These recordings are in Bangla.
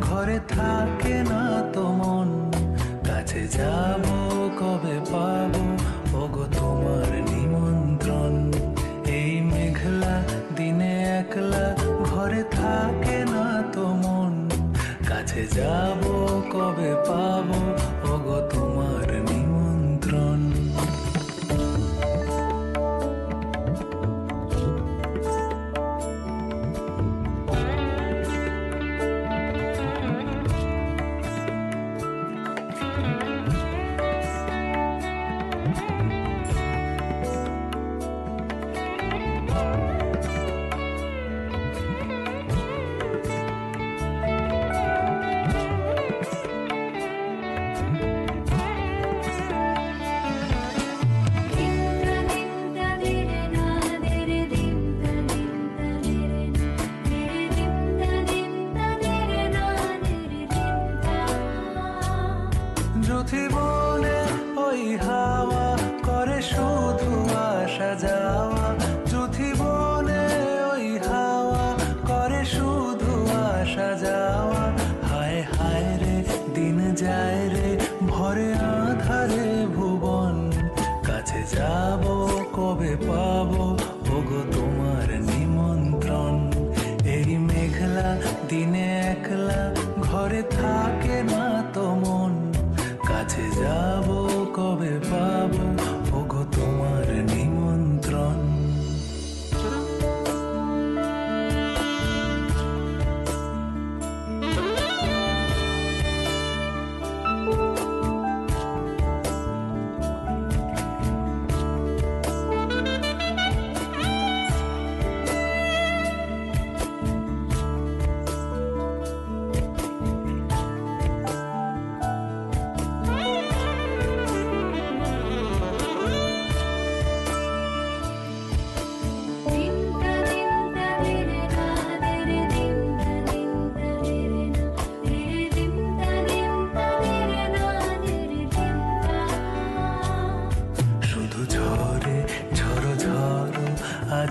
ঘরে থাকে না তো মন। কাছে যাব কবে পাবো? ওগো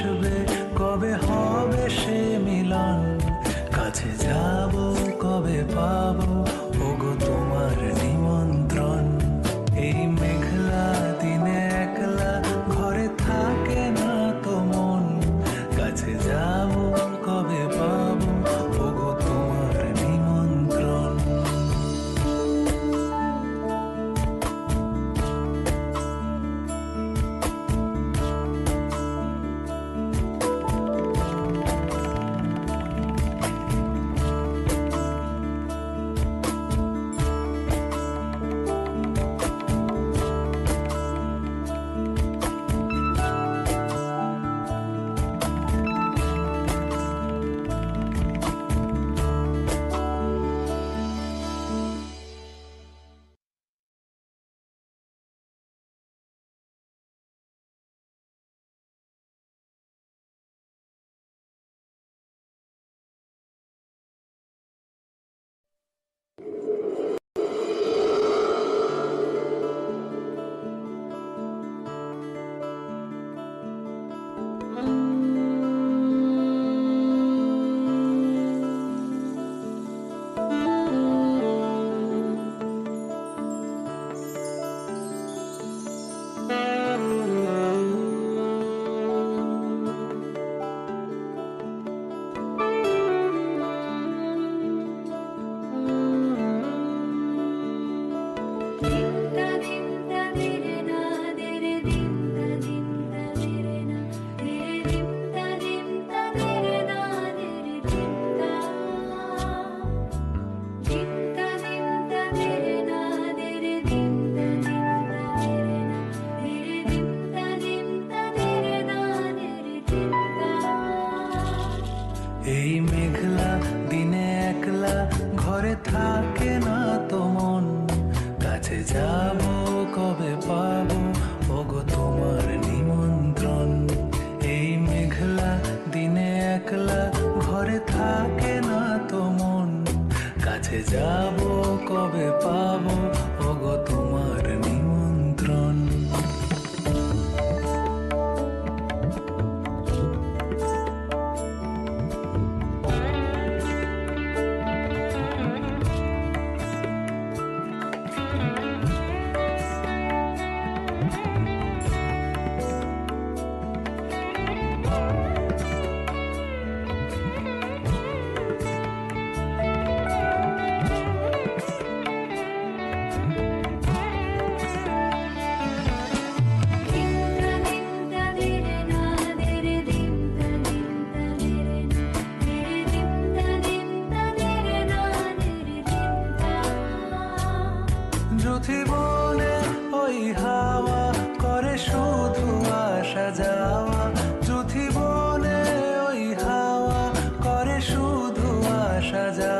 আসবে কবে হবে সে মিলন? কাছে যা あ! কাছে যাব কবে পাবো? 찾아.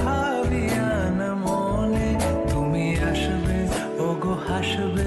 ভাবিয়া মনে তুমি আসবে ওগো হাসবে।